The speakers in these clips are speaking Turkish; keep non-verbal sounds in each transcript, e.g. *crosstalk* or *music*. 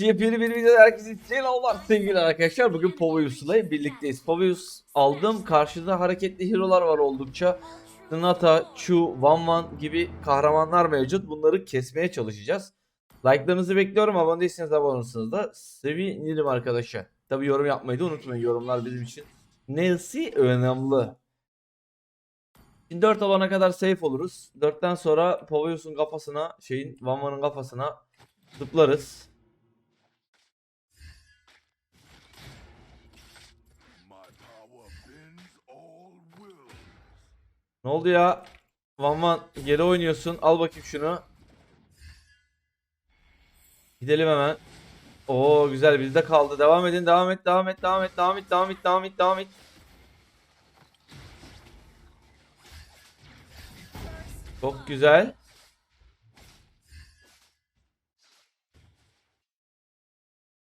Yepyeni bir videoda herkese selamlar sevgili arkadaşlar. Bugün Povyus'la birlikteyiz. Povyus aldım. Karşıda hareketli hero'lar var oldukça. Nata, Chu, Van Van gibi kahramanlar mevcut. Bunları kesmeye çalışacağız. Like'larınızı bekliyorum. Abone değilseniz abone olursunuz da sevinirim arkadaşlar. Tabi yorum yapmayı da unutmayın. Yorumlar bizim için nesi önemli. Şimdi 4 olana kadar safe oluruz. 4'ten sonra Povyus'un kafasına, şeyin Van Van'ın kafasına zıplarız. Ne oldu ya? Van Van geri oynuyorsun. Al bakayım şunu. Gidelim hemen. Oo güzel bizde kaldı. Devam edin. Devam et. Devam et. Devam et. Devam et. Devam et. Devam et. Devam et. Çok güzel.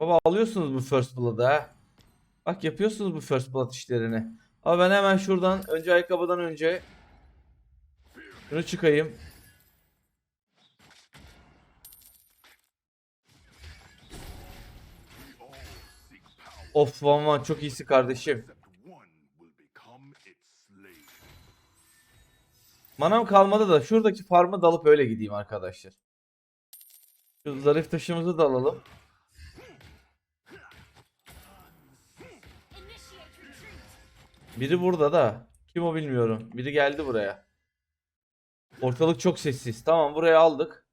Baba alıyorsunuz bu first blood'ı ha. Bak yapıyorsunuz bu first blood işlerini. Ama ben hemen şuradan önce ayakkabıdan önce şunu çıkayım. Of Van Van çok iyisi kardeşim. Manam kalmadı da şuradaki farmı dalıp öyle gideyim arkadaşlar. Şu zarif taşımızı da alalım. Biri burada da. Kim o bilmiyorum. Biri geldi buraya. Ortalık çok sessiz. Tamam buraya aldık.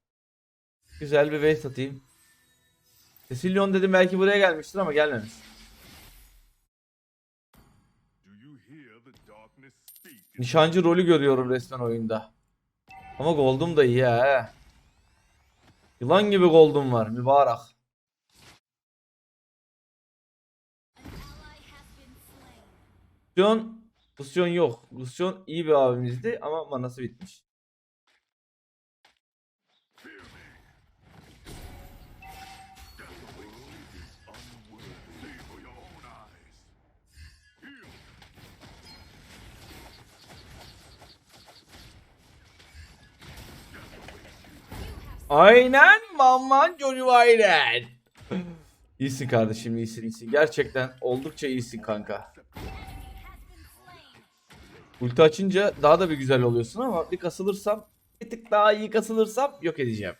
Güzel bir base atayım. Cecilion dedim belki buraya gelmiştir ama gelmemiş. Nişancı rolü görüyorum resmen oyunda. Ama gold'um da iyi ha. Yılan gibi gold'um var mübarek. Gusyon, Gusyon yok. Gusyon iyi bir abimizdi ama manası bitmiş. Aynen Mamman Johnny aynen. iyisin kardeşim iyisin iyisin. Gerçekten oldukça iyisin kanka. Ulti açınca daha da bir güzel oluyorsun ama bir kasılırsam bir tık daha iyi kasılırsam yok edeceğim.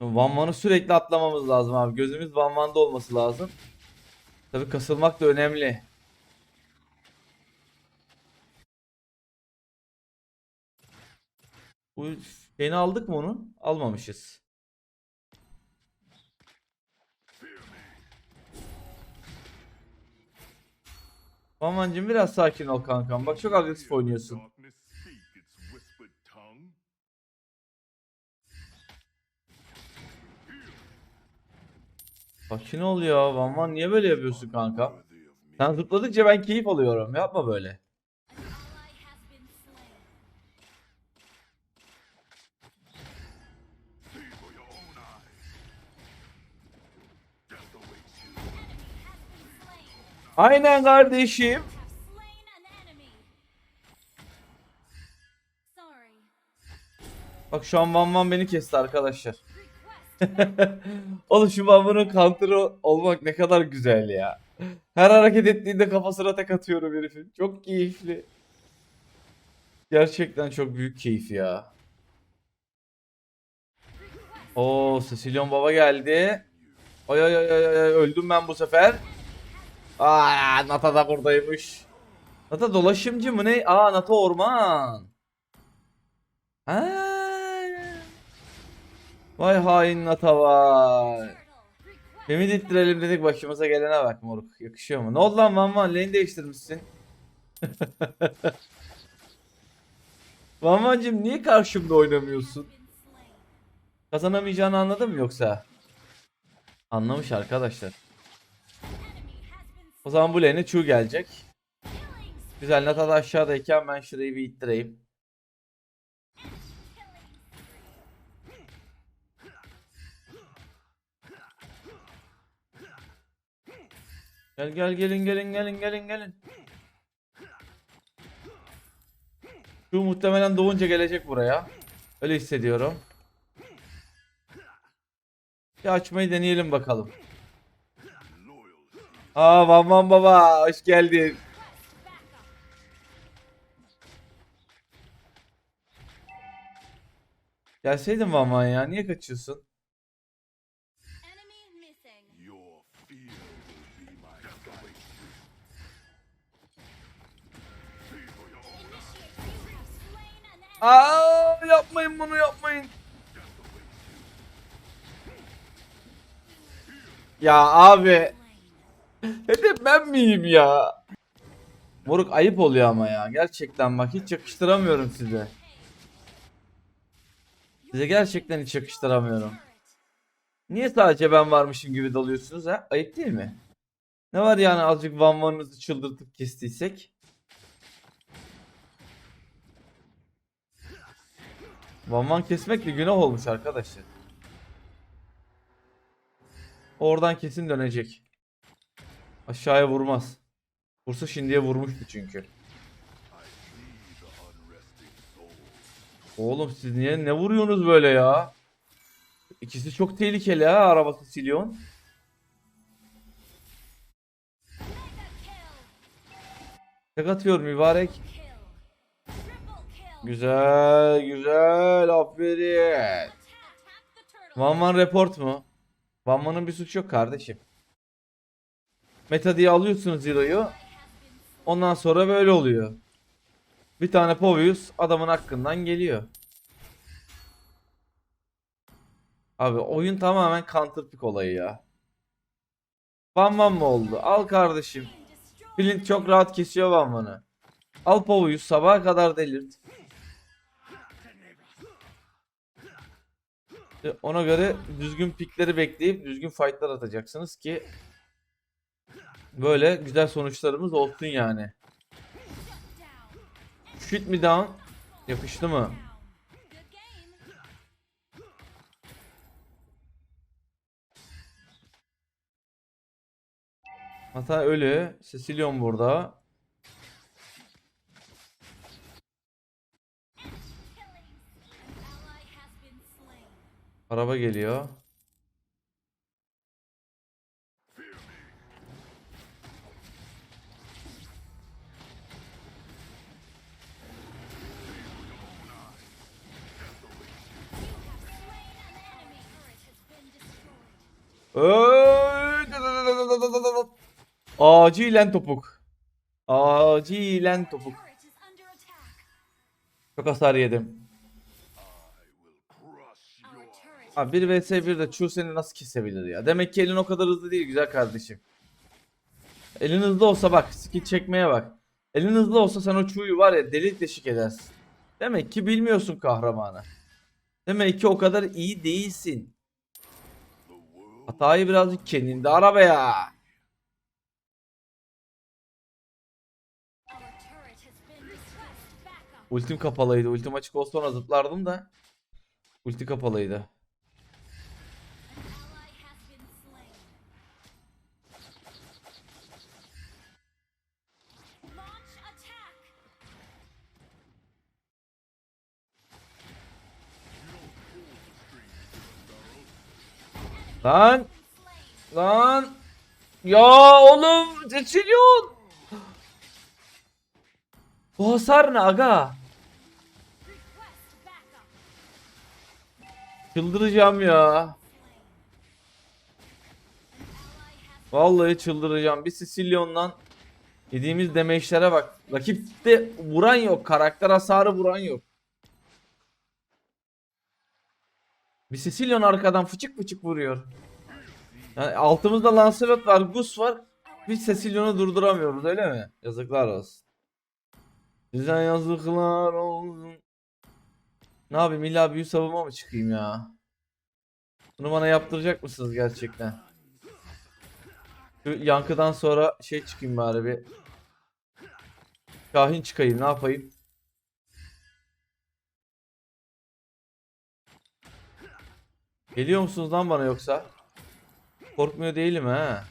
Van Van'ı sürekli atlamamız lazım abi. Gözümüz Van Van'da olması lazım. Tabi kasılmak da önemli. Bu şeyini aldık mı onu? Almamışız. Van Van'cım biraz sakin ol kankam. Bak çok agresif oynuyorsun. Sakin ol ya. Van niye böyle yapıyorsun kanka? Sen zıpladıkça ben keyif alıyorum. Yapma böyle. Aynen kardeşim. Bak şu an Van Van beni kesti arkadaşlar. *laughs* Oğlum şu Van Van'ın counter'ı olmak ne kadar güzel ya. Her hareket ettiğinde kafasına tek atıyorum herifin. Çok keyifli. Gerçekten çok büyük keyif ya. Oo Cecilion Baba geldi. Ay ay ay ay öldüm ben bu sefer. Aa Nata da buradaymış. Nata dolaşımcı mı ne? Aa Nata orman. Ha. Vay hain Nata vay. Ümit ittirelim dedik başımıza gelene bak moruk. Yakışıyor mu? Ne oldu lan Van? Lane değiştirmişsin. *laughs* Van niye karşımda oynamıyorsun? Kazanamayacağını anladın mı yoksa? Anlamış arkadaşlar. O zaman bu lane'e Chu gelecek. Güzel Nata da aşağıdayken ben şurayı bir ittireyim. Gel gel gelin gelin gelin gelin gelin. Şu muhtemelen doğunca gelecek buraya. Öyle hissediyorum. Bir açmayı deneyelim bakalım. Aa Van Baba hoş geldin. Gelseydin Van ya niye kaçıyorsun? Aa yapmayın bunu yapmayın. Ya abi hedef ben miyim ya? Moruk ayıp oluyor ama ya. Gerçekten bak hiç yakıştıramıyorum size. Size gerçekten hiç yakıştıramıyorum. Niye sadece ben varmışım gibi dalıyorsunuz ha? Ayıp değil mi? Ne var yani azıcık van vanınızı çıldırtıp kestiysek? Van van kesmek de günah olmuş arkadaşlar. Oradan kesin dönecek. Aşağıya vurmaz. Vursa şimdiye vurmuştu çünkü. Oğlum siz niye ne vuruyorsunuz böyle ya? İkisi çok tehlikeli ha arabası Silyon. Tek atıyor mübarek. Güzel güzel aferin. Van Van report mu? Van Van'ın bir suçu yok kardeşim. Meta diye alıyorsunuz Zero'yu. Ondan sonra böyle oluyor. Bir tane Povius adamın hakkından geliyor. Abi oyun tamamen counter pick olayı ya. Van Van mı oldu? Al kardeşim. Flint çok rahat kesiyor Van Van'ı. Al Povius sabaha kadar delirt. Ona göre düzgün pikleri bekleyip düzgün fightlar atacaksınız ki böyle güzel sonuçlarımız olsun yani. Shoot me down. Yapıştı mı? Hata ölü. Cecilion burada. Araba geliyor. Acilen topuk. Acilen topuk. Çok hasar yedim. Abi 1 vs 1 de Chu seni nasıl kesebilir ya? Demek ki elin o kadar hızlı değil güzel kardeşim. Elin hızlı olsa bak skill çekmeye bak. Elin hızlı olsa sen o Chu'yu var ya delik deşik edersin. Demek ki bilmiyorsun kahramanı. Demek ki o kadar iyi değilsin. Hatayı birazcık kendinde ara be ya. Our turret has been request backup. Ultim kapalıydı. Ultim açık olsa ona zıplardım da. Ulti kapalıydı. Lan lan. Ya oğlum Cecilion. Bu hasar ne aga? Çıldıracağım ya. Vallahi çıldıracağım. Bir Sicilyon'dan yediğimiz demeçlere bak. Rakipte vuran yok. Karakter hasarı vuran yok. Bir Sicilyon arkadan fıçık fıçık vuruyor. Yani altımızda Lancelot var, Gus var. Biz Cecilion'u durduramıyoruz öyle mi? Yazıklar olsun. Bize yazıklar olsun. Ne yapayım illa büyü savunma mı çıkayım ya? Bunu bana yaptıracak mısınız gerçekten? Şu yankıdan sonra şey çıkayım bari bir. Kahin çıkayım ne yapayım? Geliyor musunuz lan bana yoksa? Korkmuyor değilim ha.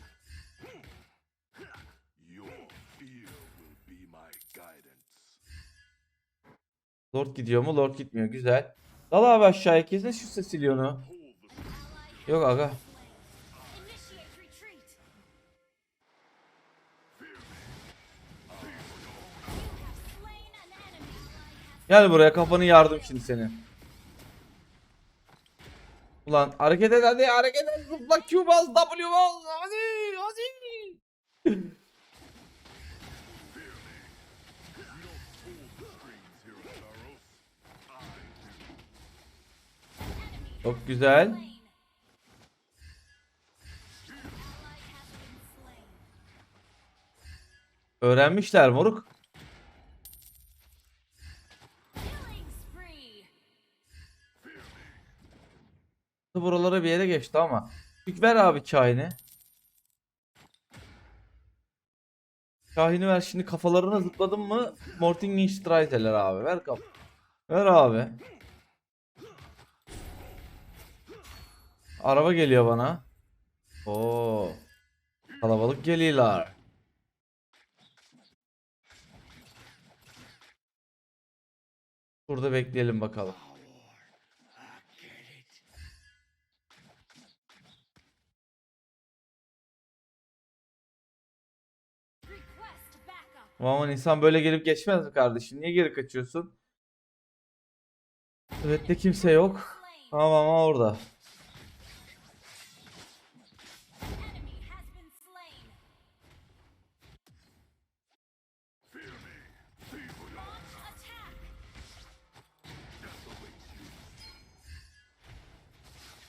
Lord gidiyor mu? Lord gitmiyor. Güzel. Dal abi aşağıya kesin şu Cecilion'u. Yok aga. Gel buraya kafanı yardım şimdi senin. Ulan hareket et hadi hareket et. Zıpla Q bas W bas. Hadi hadi. Çok güzel. Öğrenmişler moruk. Geçti ama. Ver abi kahini. Kahini ver şimdi kafalarına zıpladın mı Mortingen Streiteler abi ver kap. Ver abi. Araba geliyor bana. Oo. Kalabalık geliyorlar. Burada bekleyelim bakalım. Aman insan böyle gelip geçmez mi kardeşim? Niye geri kaçıyorsun? Evet de kimse yok. Tamam ama orada.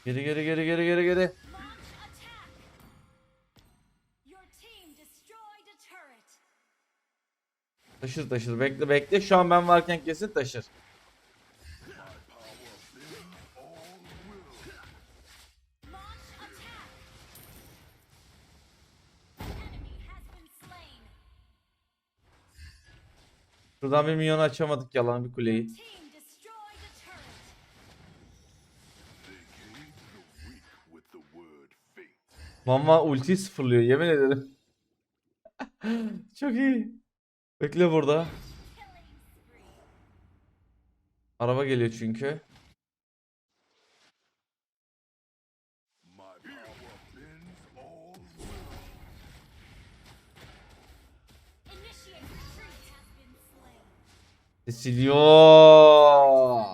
Geri geri geri geri geri geri. Taşır taşır bekle bekle şu an ben varken kesin taşır. Şuradan bir milyonu açamadık yalan bir kuleyi. Mama ultiyi sıfırlıyor yemin ederim. *laughs* Çok iyi. Bekle burada. Araba geliyor çünkü.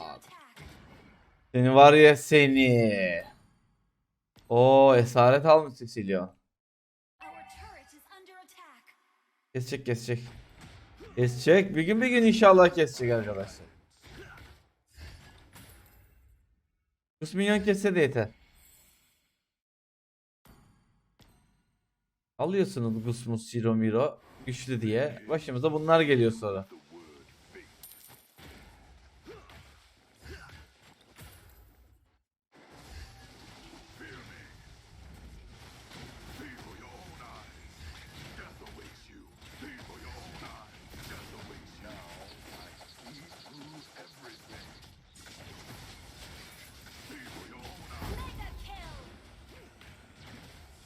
Attack. Seni var ya seni. Oo esaret almış attack. Kesecek kesecek. Kesecek. Bir gün bir gün inşallah kesecek arkadaşlar. Gus milyon de yeter. Alıyorsunuz Gusmus Shiro Miro güçlü diye. Başımıza bunlar geliyor sonra.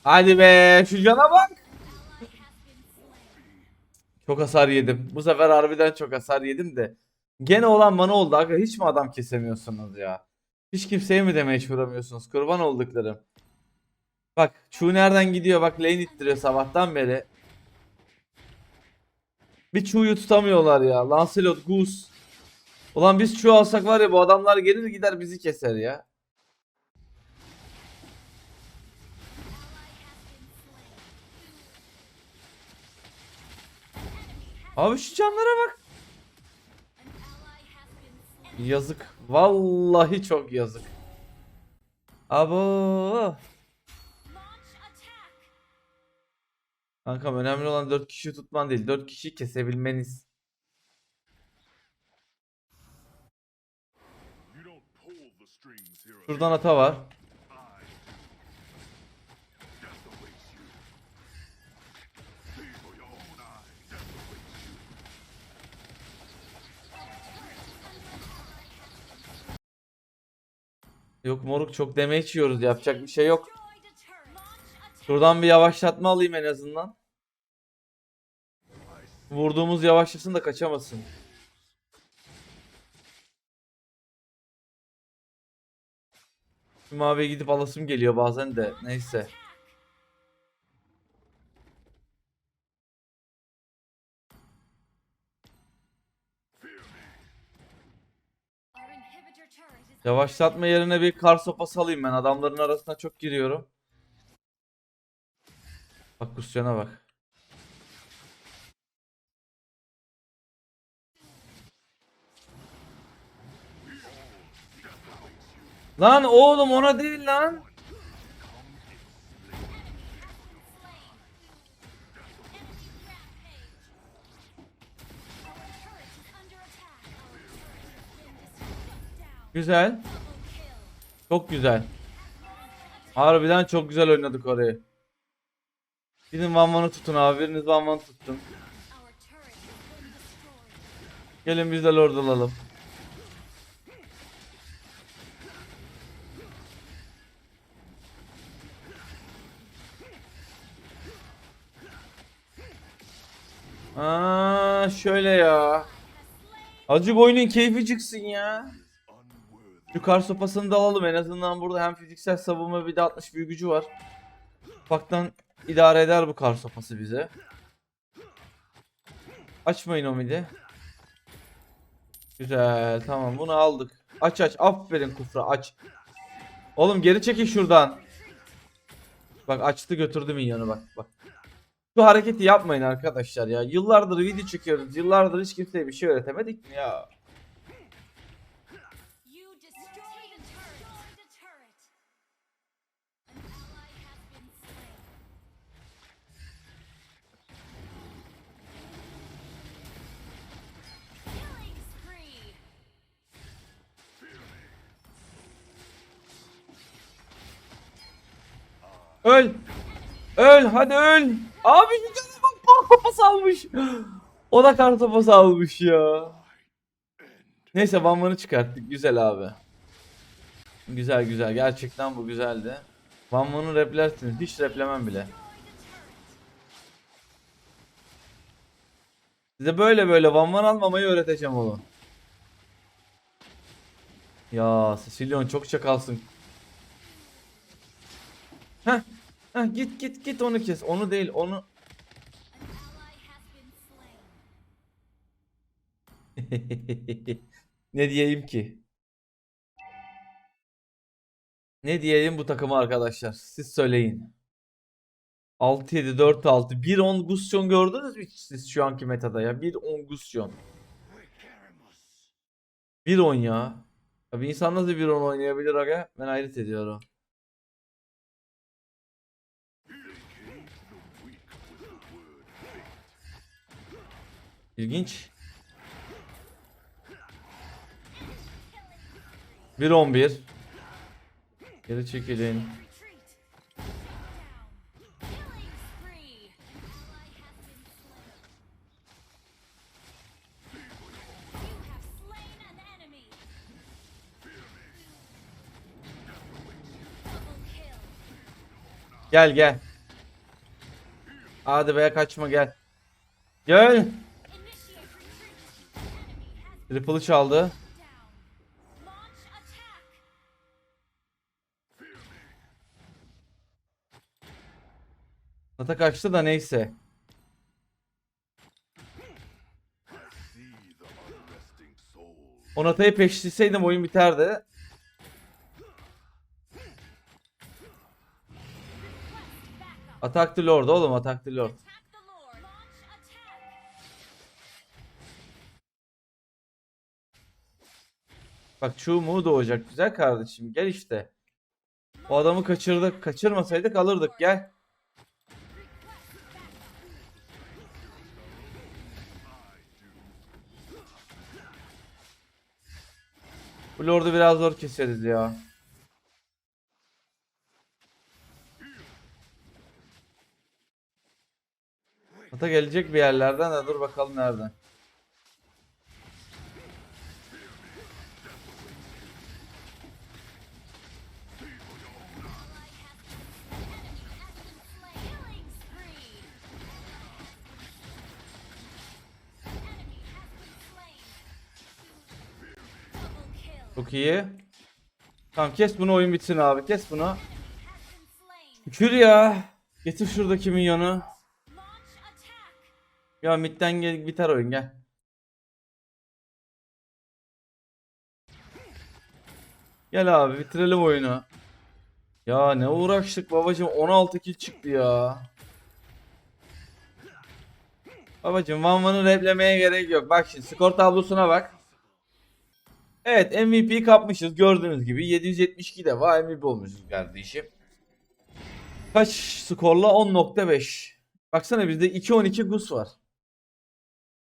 Hadi be şu cana bak. Çok hasar yedim. Bu sefer harbiden çok hasar yedim de. Gene olan bana oldu aga. Hiç mi adam kesemiyorsunuz ya? Hiç kimseye mi demeye vuramıyorsunuz? Kurban olduklarım. Bak Chu nereden gidiyor? Bak lane ittiriyor sabahtan beri. Bir Chu'yu tutamıyorlar ya. Lancelot, Goose. Ulan biz Chu alsak var ya bu adamlar gelir gider bizi keser ya. Abi şu canlara bak. Yazık. Vallahi çok yazık. Abo. Kankam önemli olan 4 kişi tutman değil. 4 kişiyi kesebilmeniz. Şuradan ata var. Yok moruk çok deme içiyoruz. Yapacak bir şey yok. Şuradan bir yavaşlatma alayım en azından. Vurduğumuz yavaşlasın da kaçamasın. Maviye gidip alasım geliyor bazen de. Neyse. Yavaşlatma yerine bir kar sopası alayım ben. Adamların arasına çok giriyorum. Bak Kusyana bak. Lan oğlum ona değil lan. Güzel. Çok güzel. Harbiden çok güzel oynadık orayı. Gidin Van Van'ı tutun abi. Biriniz Van Van'ı destroyed. Gelin biz de Lord alalım. Aa şöyle ya. Azıcık oyunun keyfi çıksın ya. Şu kar sopasını da alalım en azından burada hem fiziksel savunma bir de 60 büyü gücü var. Ufaktan idare eder bu kar sopası bize. Açmayın o midi. Güzel tamam bunu aldık. Aç aç aferin kufra aç. Oğlum geri çekin şuradan. Bak açtı götürdü minyonu bak bak. Şu hareketi yapmayın arkadaşlar ya. Yıllardır video çekiyoruz. Yıllardır hiç kimseye bir şey öğretemedik mi ya? Öl. Öl hadi öl. Abi şu bak sopası almış. *gasps* O da kar sopası almış ya. Neyse Van çıkarttık. Güzel abi. Güzel güzel. Gerçekten bu güzeldi. Van Van'ı replersiniz. Hiç replemem bile. Size böyle böyle Van almamayı öğreteceğim oğlum. Ya Sicilyon çok çakalsın. Heh. Heh git git git onu kes. Onu değil onu. *laughs* Ne diyeyim ki? Ne diyeyim bu takıma arkadaşlar? Siz söyleyin. 6-7 4-6 1-10 Gusyon gördünüz mü siz şu anki metada ya? 1-10 Gusyon. 1-10 ya. Bir insan nasıl 1-10 oynayabilir aga? Ben hayret ediyorum. An enemy. Double kill. Gel gel. Hadi be kaçma gel. Gel. Triple'ı çaldı. Nata kaçtı da neyse. See the unresting soul. O Nata'yı peşleseydim oyun biterdi. The Lord oğlum the Lord. Bak Chu Mu doğacak güzel kardeşim gel işte. O adamı kaçırdık. Kaçırmasaydık alırdık gel. Bu Lord'u biraz zor keseriz ya. Ata gelecek bir yerlerden de dur bakalım nereden. Çok iyi. Tamam kes bunu oyun bitsin abi. Kes bunu. Şükür ya. Getir şuradaki minyonu. Ya midden gel biter oyun gel. Gel abi bitirelim oyunu. Ya ne uğraştık babacım 16 kill çıktı ya. Babacım Van Van'ı replemeye gerek yok. Bak şimdi skor tablosuna bak. Evet MVP kapmışız gördüğünüz gibi 772 defa MVP olmuşuz kardeşim. Kaç skorla 10.5. Baksana bizde 2-12 Gus var.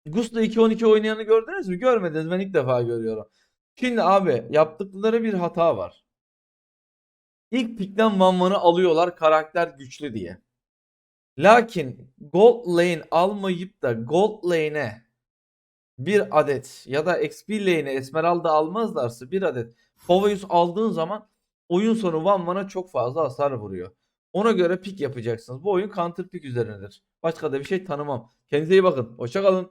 Gus'la 2-12 oynayanı gördünüz mü? Görmediniz. Ben ilk defa görüyorum. Şimdi abi yaptıkları bir hata var. İlk pikten Van Van'ı alıyorlar karakter güçlü diye. Lakin Gold Lane almayıp da Gold Lane'e bir adet ya da XP Lane'e Esmeralda almazlarsa bir adet Poveus aldığın zaman oyun sonu Van Van'a çok fazla hasar vuruyor. Ona göre pik yapacaksınız. Bu oyun counter pick üzerinedir. Başka da bir şey tanımam. Kendinize iyi bakın. Hoşçakalın.